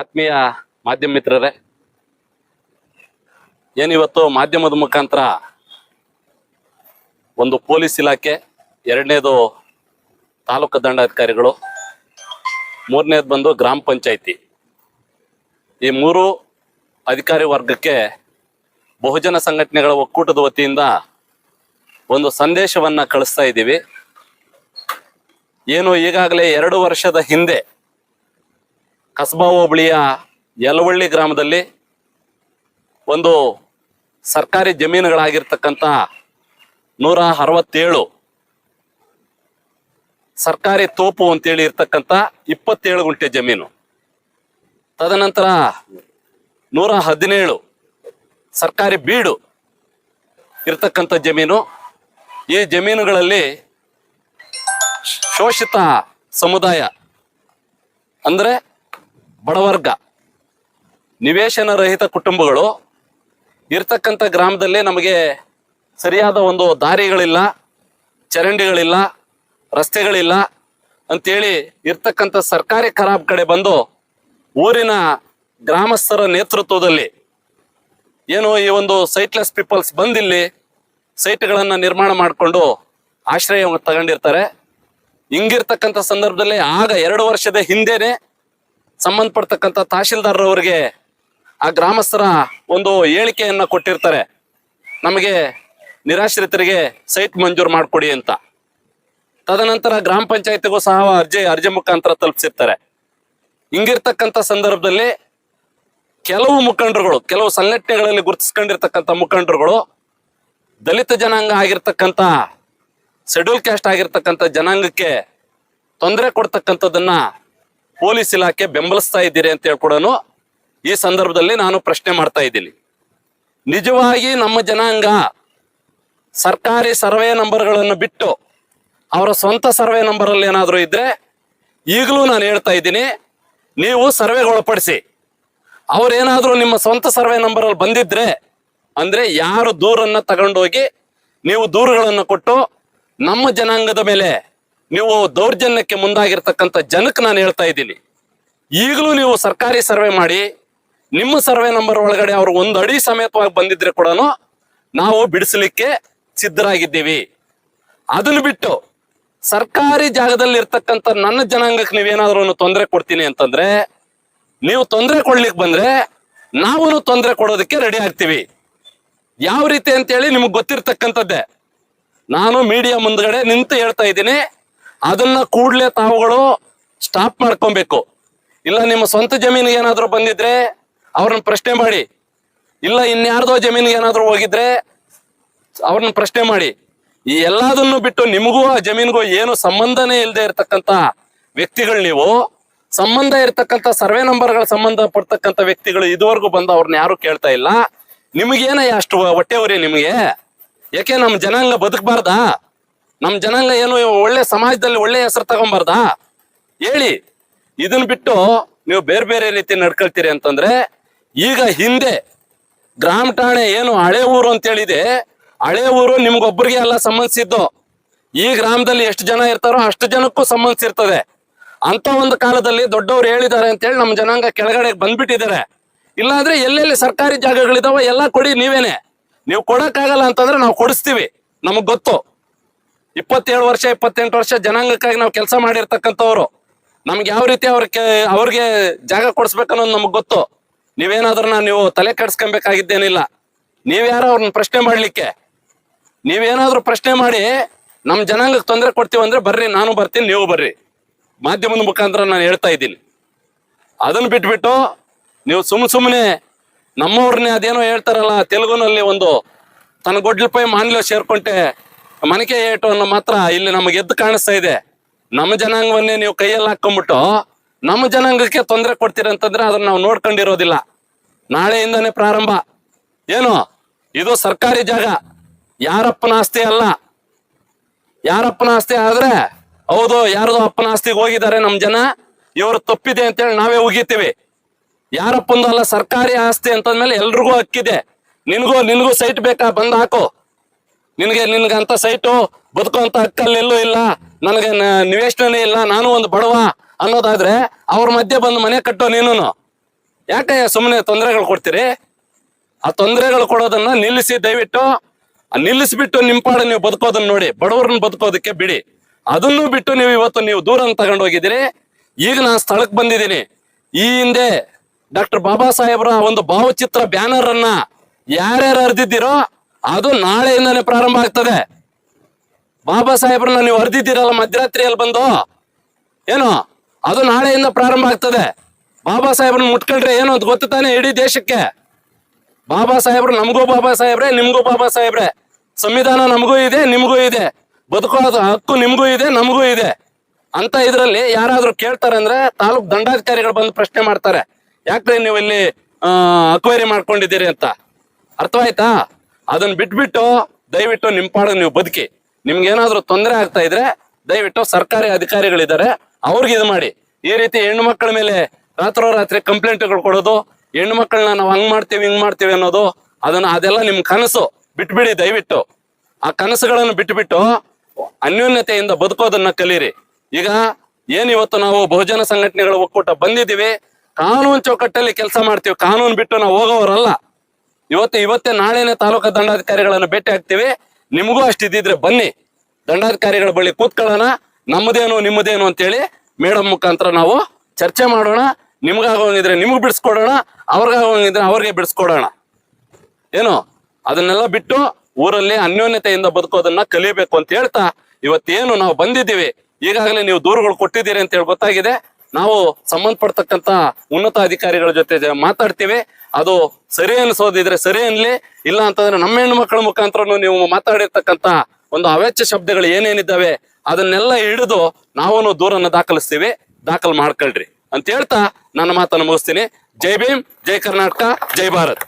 ಆತ್ಮೀಯ ಮಾಧ್ಯಮ ಮಿತ್ರರೇ, ಏನಿವತ್ತು ಮಾಧ್ಯಮದ ಮುಖಾಂತರ ಒಂದು ಪೊಲೀಸ್ ಇಲಾಖೆ, ಎರಡನೇದು ತಾಲೂಕು ದಂಡಾಧಿಕಾರಿಗಳು, ಮೂರನೇದು ಬಂದು ಗ್ರಾಮ ಪಂಚಾಯಿತಿ. ಈ ಮೂರು ಅಧಿಕಾರಿ ವರ್ಗಕ್ಕೆ ಬಹುಜನ ಸಂಘಟನೆಗಳ ಒಕ್ಕೂಟದ ವತಿಯಿಂದ ಒಂದು ಸಂದೇಶವನ್ನು ಕಳಿಸ್ತಾ ಇದ್ದೀವಿ. ಏನು ಈಗಾಗಲೇ ಎರಡು ವರ್ಷದ ಹಿಂದೆ ಕಸಬಾ ಹೋಬಳಿಯ ಯಲವಳ್ಳಿ ಗ್ರಾಮದಲ್ಲಿ ಒಂದು ಸರ್ಕಾರಿ ಜಮೀನುಗಳಾಗಿರ್ತಕ್ಕಂಥ ನೂರ ಅರವತ್ತೇಳು ಸರ್ಕಾರಿ ತೋಪು ಅಂತೇಳಿ ಇರ್ತಕ್ಕಂಥ ಇಪ್ಪತ್ತೇಳು ಗುಂಟೆ ಜಮೀನು. ತದನಂತರ ನೂರ ಹದಿನೇಳು ಸರ್ಕಾರಿ ಬೀಡು ಇರ್ತಕ್ಕಂಥ ಜಮೀನು. ಈ ಜಮೀನುಗಳಲ್ಲಿ ಶೋಷಿತ ಸಮುದಾಯ ಅಂದ್ರೆ ಬಡವರ್ಗ ನಿವೇಶನ ರಹಿತ ಕುಟುಂಬಗಳು ಇರ್ತಕ್ಕಂಥ ಗ್ರಾಮದಲ್ಲೇ ನಮಗೆ ಸರಿಯಾದ ಒಂದು ದಾರಿಗಳಿಲ್ಲ, ಚರಂಡಿಗಳಿಲ್ಲ, ರಸ್ತೆಗಳಿಲ್ಲ ಅಂತೇಳಿ ಇರ್ತಕ್ಕಂಥ ಸರ್ಕಾರಿ ಖರಾಬ್ ಕಡೆ ಬಂದು ಊರಿನ ಗ್ರಾಮಸ್ಥರ ನೇತೃತ್ವದಲ್ಲಿ ಏನು ಈ ಒಂದು ಸೈಟ್ಲೆಸ್ ಪೀಪಲ್ಸ್ ಬಂದಿಲ್ಲಿ ಸೈಟ್ಗಳನ್ನು ನಿರ್ಮಾಣ ಮಾಡಿಕೊಂಡು ಆಶ್ರಯವನ್ನು ತಗೊಂಡಿರ್ತಾರೆ. ಹಿಂಗಿರ್ತಕ್ಕಂಥ ಸಂದರ್ಭದಲ್ಲಿ ಆಗ ಎರಡು ವರ್ಷದ ಹಿಂದೆನೆ ಸಂಬಂಧಪಡ್ತಕ್ಕಂಥ ತಹಶೀಲ್ದಾರ್ರವ್ರಿಗೆ ಆ ಗ್ರಾಮಸ್ಥರ ಒಂದು ಹೇಳಿಕೆಯನ್ನು ಕೊಟ್ಟಿರ್ತಾರೆ. ನಮಗೆ ನಿರಾಶ್ರಿತರಿಗೆ ಸೈಟ್ ಮಂಜೂರು ಮಾಡಿಕೊಡಿ ಅಂತ. ತದನಂತರ ಗ್ರಾಮ ಪಂಚಾಯತಿಗೂ ಸಹ ಅರ್ಜಿ ಅರ್ಜಿ ಮುಖಾಂತರ ತಲುಪಿಸಿರ್ತಾರೆ. ಹಿಂಗಿರ್ತಕ್ಕಂಥ ಸಂದರ್ಭದಲ್ಲಿ ಕೆಲವು ಮುಖಂಡರುಗಳು, ಕೆಲವು ಸಂಘಟನೆಗಳಲ್ಲಿ ಗುರುತಿಸ್ಕೊಂಡಿರ್ತಕ್ಕಂಥ ಮುಖಂಡರುಗಳು, ದಲಿತ ಜನಾಂಗ ಆಗಿರ್ತಕ್ಕಂಥ ಶೆಡ್ಯೂಲ್ ಕ್ಯಾಸ್ಟ್ ಆಗಿರ್ತಕ್ಕಂಥ ಜನಾಂಗಕ್ಕೆ ತೊಂದರೆ ಕೊಡ್ತಕ್ಕಂಥದ್ದನ್ನ ಪೊಲೀಸ್ ಇಲಾಖೆ ಬೆಂಬಲಿಸ್ತಾ ಇದ್ದೀರಿ ಅಂತ ಹೇಳ್ಕೊಡೋನು ಈ ಸಂದರ್ಭದಲ್ಲಿ ನಾನು ಪ್ರಶ್ನೆ ಮಾಡ್ತಾ ಇದ್ದೀನಿ. ನಿಜವಾಗಿ ನಮ್ಮ ಜನಾಂಗ ಸರ್ಕಾರಿ ಸರ್ವೆ ನಂಬರ್ಗಳನ್ನು ಬಿಟ್ಟು ಅವರ ಸ್ವಂತ ಸರ್ವೆ ನಂಬರಲ್ಲಿ ಏನಾದರೂ ಇದ್ರೆ ಈಗಲೂ ನಾನು ಹೇಳ್ತಾ ಇದ್ದೀನಿ, ನೀವು ಸರ್ವೆಗೊಳಪಡಿಸಿ ಅವ್ರೇನಾದ್ರೂ ನಿಮ್ಮ ಸ್ವಂತ ಸರ್ವೆ ನಂಬರಲ್ಲಿ ಬಂದಿದ್ರೆ, ಅಂದ್ರೆ ಯಾರು ದೂರನ್ನ ತಗೊಂಡೋಗಿ ನೀವು ದೂರುಗಳನ್ನು ಕೊಟ್ಟು ನಮ್ಮ ಜನಾಂಗದ ಮೇಲೆ ನೀವು ದೌರ್ಜನ್ಯಕ್ಕೆ ಮುಂದಾಗಿರ್ತಕ್ಕಂಥ ಜನಕ್ಕೆ ನಾನು ಹೇಳ್ತಾ ಇದ್ದೀನಿ. ಈಗಲೂ ನೀವು ಸರ್ಕಾರಿ ಸರ್ವೆ ಮಾಡಿ, ನಿಮ್ಮ ಸರ್ವೆ ನಂಬರ್ ಒಳಗಡೆ ಅವರು ಒಂದು ಅಡಿ ಸಮೇತವಾಗಿ ಬಂದಿದ್ರೆ ಕೂಡ ನಾವು ಬಿಡಿಸಲಿಕ್ಕೆ ಸಿದ್ಧರಾಗಿದ್ದೀವಿ. ಅದನ್ನು ಬಿಟ್ಟು ಸರ್ಕಾರಿ ಜಾಗದಲ್ಲಿ ಇರ್ತಕ್ಕಂಥ ನನ್ನ ಜನಾಂಗಕ್ಕೆ ನೀವೇನಾದ್ರೂ ತೊಂದರೆ ಕೊಡ್ತೀನಿ ಅಂತಂದ್ರೆ, ನೀವು ತೊಂದರೆ ಕೊಡ್ಲಿಕ್ಕೆ ಬಂದ್ರೆ ನಾವು ತೊಂದರೆ ಕೊಡೋದಕ್ಕೆ ರೆಡಿ ಆಗ್ತೀವಿ. ಯಾವ ರೀತಿ ಅಂತೇಳಿ ನಿಮ್ಗೆ ಗೊತ್ತಿರ್ತಕ್ಕಂಥದ್ದೇ. ನಾನು ಮೀಡಿಯಾ ಮುಂದ್ಗಡೆ ನಿಂತು ಹೇಳ್ತಾ ಇದ್ದೀನಿ. ಅದನ್ನ ಕೂಡಲೇ ತಾವುಗಳು ಸ್ಟಾಪ್ ಮಾಡ್ಕೊಬೇಕು. ಇಲ್ಲ ನಿಮ್ಮ ಸ್ವಂತ ಜಮೀನಿಗೆ ಏನಾದ್ರು ಬಂದಿದ್ರೆ ಅವ್ರನ್ನ ಪ್ರಶ್ನೆ ಮಾಡಿ. ಇಲ್ಲ ಇನ್ಯಾರ್ದೋ ಜಮೀನಿಗೆ ಏನಾದ್ರು ಹೋಗಿದ್ರೆ ಅವ್ರನ್ನ ಪ್ರಶ್ನೆ ಮಾಡಿ. ಈ ಎಲ್ಲದನ್ನು ಬಿಟ್ಟು ನಿಮಗೂ ಆ ಜಮೀನಿಗೂ ಏನು ಸಂಬಂಧನೇ ಇಲ್ಲದೆ ಇರತಕ್ಕಂತ ವ್ಯಕ್ತಿಗಳು ನೀವು. ಸಂಬಂಧ ಇರತಕ್ಕಂತ ಸರ್ವೆ ನಂಬರ್ಗಳ ಸಂಬಂಧ ಪಡ್ತಕ್ಕಂತ ವ್ಯಕ್ತಿಗಳು ಇದುವರೆಗೂ ಬಂದು ಅವ್ರನ್ನ ಯಾರು ಕೇಳ್ತಾ ಇಲ್ಲ. ನಿಮಗೇನ ಅಷ್ಟು ಹೊಟ್ಟೆ ನಿಮಗೆ? ಯಾಕೆ ನಮ್ಮ ಜನಾಂಗ ಬದುಕಬಾರ್ದಾ? ನಮ್ಮ ಜನಾಂಗ ಏನು ಒಳ್ಳೆ ಸಮಾಜದಲ್ಲಿ ಒಳ್ಳೆ ಹೆಸರು ತಗೊಂಬಾರ್ದಾ? ಹೇಳಿ. ಇದನ್ನ ಬಿಟ್ಟು ನೀವು ಬೇರೆ ಬೇರೆ ರೀತಿ ನಡ್ಕೊಳ್ತೀರಿ ಅಂತಂದ್ರೆ, ಈಗ ಹಿಂದೆ ಗ್ರಾಮ ಠಾಣೆ ಏನು ಹಳೆ ಊರು ಅಂತ ಹೇಳಿದೆ, ಹಳೆ ಊರು ನಿಮ್ಗೊಬ್ಬರಿಗೆ ಎಲ್ಲ ಸಂಬಂಧಿಸಿದ್ದು ಈ ಗ್ರಾಮದಲ್ಲಿ ಎಷ್ಟು ಜನ ಇರ್ತಾರೋ ಅಷ್ಟು ಜನಕ್ಕೂ ಸಂಬಂಧಿಸಿರ್ತದೆ ಅಂತ ಒಂದು ಕಾಲದಲ್ಲಿ ದೊಡ್ಡವ್ರು ಹೇಳಿದ್ದಾರೆ ಅಂತೇಳಿ ನಮ್ಮ ಜನಾಂಗ ಕೆಳಗಡೆ ಬಂದ್ಬಿಟ್ಟಿದ್ದಾರೆ. ಇಲ್ಲಾಂದ್ರೆ ಎಲ್ಲೆಲ್ಲಿ ಸರ್ಕಾರಿ ಜಾಗಗಳಿದಾವ ಎಲ್ಲ ಕೊಡಿ ನೀವೇನೆ. ನೀವು ಕೊಡಕ್ಕಾಗಲ್ಲ ಅಂತಂದ್ರೆ ನಾವು ಕೊಡಿಸ್ತೀವಿ, ನಮಗ್ ಗೊತ್ತು. ಇಪ್ಪತ್ತೇಳು ವರ್ಷ, ಇಪ್ಪತ್ತೆಂಟು ವರ್ಷ ಜನಾಂಗಕ್ಕಾಗಿ ನಾವು ಕೆಲಸ ಮಾಡಿರ್ತಕ್ಕಂಥವ್ರು. ನಮ್ಗೆ ಯಾವ ರೀತಿ ಅವ್ರಿಗೆ ಅವ್ರಿಗೆ ಜಾಗ ಕೊಡಿಸ್ಬೇಕನ್ನೋದು ನಮಗ್ ಗೊತ್ತು. ನೀವೇನಾದ್ರೂ ನೀವು ತಲೆ ಕೆಡ್ಸ್ಕೊಬೇಕಾಗಿದ್ದೇನಿಲ್ಲ. ನೀವ್ಯಾರೋ ಅವ್ರನ್ನ ಪ್ರಶ್ನೆ ಮಾಡ್ಲಿಕ್ಕೆ. ನೀವೇನಾದ್ರೂ ಪ್ರಶ್ನೆ ಮಾಡಿ ನಮ್ಮ ಜನಾಂಗಕ್ಕೆ ತೊಂದರೆ ಕೊಡ್ತೀವಿ ಅಂದ್ರೆ ಬರ್ರಿ, ನಾನು ಬರ್ತೀನಿ, ನೀವು ಬರ್ರಿ. ಮಾಧ್ಯಮದ ಮುಖಾಂತರ ನಾನು ಹೇಳ್ತಾ ಇದ್ದೀನಿ. ಅದನ್ನ ಬಿಟ್ಬಿಟ್ಟು ನೀವು ಸುಮ್ಮ ಸುಮ್ಮನೆ ನಮ್ಮವ್ರನ್ನೇ ಅದೇನೋ ಹೇಳ್ತಾರಲ್ಲ, ತೆಲುಗುನಲ್ಲಿ ಒಂದು ತನ್ನ ಗೊಡ್ಲಪೈ ಮಾನ್ಯ ಸೇರ್ಕೊಂಡೆ ಮನಕೆ ಏಟವನ್ನು ಮಾತ್ರ ಇಲ್ಲಿ ನಮಗೆ ಎದ್ದು ಕಾಣಿಸ್ತಾ ಇದೆ. ನಮ್ಮ ಜನಾಂಗವನ್ನೇ ನೀವು ಕೈಯಲ್ಲಿ ಹಾಕೊಂಡ್ಬಿಟ್ಟು ನಮ್ಮ ಜನಾಂಗಕ್ಕೆ ತೊಂದರೆ ಕೊಡ್ತೀರಂತಂದ್ರೆ ಅದನ್ನ ನಾವು ನೋಡ್ಕೊಂಡಿರೋದಿಲ್ಲ. ನಾಳೆಯಿಂದನೇ ಪ್ರಾರಂಭ. ಏನು? ಇದು ಸರ್ಕಾರಿ ಜಾಗ. ಯಾರಪ್ಪನ ಆಸ್ತಿ ಅಲ್ಲ. ಯಾರಪ್ಪನ ಆಸ್ತಿ ಆದ್ರೆ, ಹೌದು, ಯಾರದೋ ಅಪ್ಪನ ಆಸ್ತಿಗೆ ಹೋಗಿದ್ದಾರೆ ನಮ್ಮ ಜನ. ಇವರು ತಪ್ಪಿದೆ ಅಂತೇಳಿ ನಾವೇ ಉಗಿತೀವಿ. ಯಾರಪ್ಪಂದು ಅಲ್ಲ, ಸರ್ಕಾರಿ ಆಸ್ತಿ ಅಂತಂದ್ಮೇಲೆ ಎಲ್ರಿಗೂ ಹಕ್ಕಿದೆ. ನಿನ್ಗೂ ನಿನ್ಗೂ ಸೈಟ್ ಬೇಕಾ? ಬಂದ್ ಹಾಕು. ನಿನಗೆ ನಿನ್ಗಂತ ಸೈಟು, ಬದುಕುವಂತ ಹಕ್ಕಲ್ಲಿ ಎಲ್ಲೂ ಇಲ್ಲ, ನನಗೆ ನಿವೇಶನೇ ಇಲ್ಲ, ನಾನು ಒಂದು ಬಡವ ಅನ್ನೋದಾದ್ರೆ ಅವ್ರ ಮಧ್ಯೆ ಬಂದು ಮನೆ ಕಟ್ಟೋ ನೀನು ಯಾಕೆ ಸುಮ್ಮನೆ ತೊಂದರೆಗಳು ಕೊಡ್ತೀರಿ? ಆ ತೊಂದರೆಗಳು ಕೊಡೋದನ್ನ ನಿಲ್ಲಿಸಿ, ದಯವಿಟ್ಟು ನಿಲ್ಲಿಸಿಬಿಟ್ಟು ನಿಲ್ಲಿಸ್ಬಿಟ್ಟು ನಿಮ್ಮ ಪಾಡು ನೀವು ಬದುಕೋದನ್ನ ನೋಡಿ, ಬಡವ್ರನ್ನ ಬದುಕೋದಕ್ಕೆ ಬಿಡಿ. ಅದನ್ನು ಬಿಟ್ಟು ನೀವು ಇವತ್ತು ನೀವು ದೂರ ತಗೊಂಡು ಹೋಗಿದ್ದೀರಿ ಈಗ ನಾನು ಸ್ಥಳಕ್ಕೆ ಬಂದಿದ್ದೀನಿ. ಈ ಹಿಂದೆ ಡಾಕ್ಟರ್ ಬಾಬಾ ಸಾಹೇಬ್ರ ಒಂದು ಭಾವಚಿತ್ರ ಬ್ಯಾನರ್ ಅನ್ನ ಯಾರ್ಯಾರು ಅರ್ದಿದ್ದೀರೋ ಅದು ನಾಳೆಯಿಂದನೇ ಪ್ರಾರಂಭ ಆಗ್ತದೆ. ಬಾಬಾ ಸಾಹೇಬ್ರನ್ನ ನೀವು ಅರ್ದಿದ್ದೀರಲ್ಲ, ಮಧ್ಯರಾತ್ರಿಯಲ್ಲಿ ಬಂದು? ಏನು? ಅದು ನಾಳೆಯಿಂದ ಪ್ರಾರಂಭ ಆಗ್ತದೆ. ಬಾಬಾ ಸಾಹೇಬ್ರನ್ನ ಮುಟ್ಕೊಂಡ್ರೆ ಏನು ಅಂತ ಗೊತ್ತು ತಾನೆ ಇಡೀ ದೇಶಕ್ಕೆ? ಬಾಬಾ ಸಾಹೇಬ್ರು ನಮಗೂ ಬಾಬಾ ಸಾಹೇಬ್ರೆ, ನಿಮಗೂ ಬಾಬಾ ಸಾಹೇಬ್ರೆ. ಸಂವಿಧಾನ ನಮಗೂ ಇದೆ, ನಿಮಗೂ ಇದೆ. ಬದುಕೋದು ಹಕ್ಕು ನಿಮಗೂ ಇದೆ, ನಮಗೂ ಇದೆ. ಅಂತ ಇದರಲ್ಲಿ ಯಾರಾದ್ರೂ ಕೇಳ್ತಾರೆ ಅಂದ್ರೆ ತಾಲೂಕ್ ದಂಡಾಧಿಕಾರಿಗಳು ಬಂದು ಪ್ರಶ್ನೆ ಮಾಡ್ತಾರೆ. ಯಾಕ್ರೆ ನೀವು ಇಲ್ಲಿ ಅಕ್ವೈರಿ ಮಾಡ್ಕೊಂಡಿದ್ದೀರಿ ಅಂತ? ಅರ್ಥವಾಯ್ತಾ? ಅದನ್ನ ಬಿಟ್ಬಿಟ್ಟು ದಯವಿಟ್ಟು ಪಾಡು ನೀವು ಬದುಕಿ. ನಿಮ್ಗೆ ಏನಾದ್ರೂ ತೊಂದರೆ ಆಗ್ತಾ ಇದ್ರೆ ದಯವಿಟ್ಟು ಸರ್ಕಾರಿ ಅಧಿಕಾರಿಗಳಿದ್ದಾರೆ, ಅವ್ರಿಗೆ ಇದು ಮಾಡಿ. ಈ ರೀತಿ ಹೆಣ್ಣು ಮಕ್ಕಳ ಮೇಲೆ ರಾತ್ರೋರಾತ್ರಿ ಕಂಪ್ಲೇಂಟ್ಗಳು ಕೊಡೋದು, ಹೆಣ್ಣು ಮಕ್ಕಳನ್ನ ನಾವು ಹಂಗ್ ಮಾಡ್ತೀವಿ, ಹಿಂಗ್ ಮಾಡ್ತೀವಿ ಅನ್ನೋದು, ಅದನ್ನ ಅದೆಲ್ಲ ನಿಮ್ ಕನಸು. ಬಿಟ್ಬಿಡಿ ದಯವಿಟ್ಟು. ಆ ಕನಸುಗಳನ್ನು ಬಿಟ್ಬಿಟ್ಟು ಅನ್ಯೋನ್ಯತೆಯಿಂದ ಬದುಕೋದನ್ನ ಕಲೀರಿ. ಈಗ ಏನ್ ಇವತ್ತು ನಾವು ಬಹುಜನ ಸಂಘಟನೆಗಳ ಒಕ್ಕೂಟ ಬಂದಿದ್ದೀವಿ, ಕಾನೂನು ಚೌಕಟ್ಟಲ್ಲಿ ಕೆಲಸ ಮಾಡ್ತೀವಿ, ಕಾನೂನು ಬಿಟ್ಟು ನಾವು ಹೋಗೋವರಲ್ಲ. ಇವತ್ತು ಇವತ್ತೇ ನಾಳೆನೇ ತಾಲೂಕು ದಂಡಾಧಿಕಾರಿಗಳನ್ನ ಭೇಟಿ ಆಗ್ತೀವಿ. ನಿಮಗೂ ಅಷ್ಟಿದ್ರೆ ಬನ್ನಿ. ದಂಡಾಧಿಕಾರಿಗಳ ಬಳಿ ಕೂತ್ಕೊಳ್ಳೋಣ. ನಮ್ಮದೇನು ನಿಮ್ಮದೇನು ಅಂತೇಳಿ ಮೇಡಮ್ ಮುಖಾಂತರ ನಾವು ಚರ್ಚೆ ಮಾಡೋಣ. ನಿಮ್ಗಾಗೋಂಗಿದ್ರೆ ನಿಮ್ಗೆ ಬಿಡಿಸ್ಕೊಡೋಣ. ಅವ್ರಿಗಾಗೋಂಗಿದ್ರೆ ಅವ್ರಿಗೆ ಬಿಡಿಸ್ಕೊಡೋಣ. ಏನು? ಅದನ್ನೆಲ್ಲ ಬಿಟ್ಟು ಊರಲ್ಲಿ ಅನ್ಯೋನ್ಯತೆಯಿಂದ ಬದುಕೋದನ್ನ ಕಲಿಬೇಕು ಅಂತ ಹೇಳ್ತಾ ಇವತ್ತೇನು ನಾವು ಬಂದಿದ್ದೀವಿ. ಈಗಾಗಲೇ ನೀವು ದೂರುಗಳು ಕೊಟ್ಟಿದ್ದೀರಿ ಅಂತ ಹೇಳಿ ಗೊತ್ತಾಗಿದೆ. ನಾವು ಸಂಬಂಧಪಡ್ತಕ್ಕಂತ ಉನ್ನತ ಅಧಿಕಾರಿಗಳ ಜೊತೆ ಮಾತಾಡ್ತೀವಿ. ಅದು ಸರಿ ಅನ್ಸೋದಿದ್ರೆ ಸರಿ ಅನ್ಲಿ, ಇಲ್ಲ ಅಂತಂದ್ರೆ ನಮ್ಮ ಹೆಣ್ಣು ಮಕ್ಕಳ ಮುಖಾಂತರ ನೀವು ಮಾತಾಡಿರ್ತಕ್ಕಂತ ಒಂದು ಅವೆಚ್ಚ ಶಬ್ದಗಳು ಏನೇನಿದ್ದಾವೆ, ಅದನ್ನೆಲ್ಲ ಹಿಡಿದು ನಾವು ದೂರನ್ನ ದಾಖಲಿಸ್ತೀವಿ. ದಾಖಲು ಮಾಡ್ಕೊಳ್ರಿ. ಅಂತ ಹೇಳ್ತಾ ನನ್ನ ಮಾತನ್ನು ಮುಗಿಸ್ತೀನಿ. ಜೈ ಭೀಮ್, ಜೈ ಕರ್ನಾಟಕ, ಜೈ ಭಾರತ್.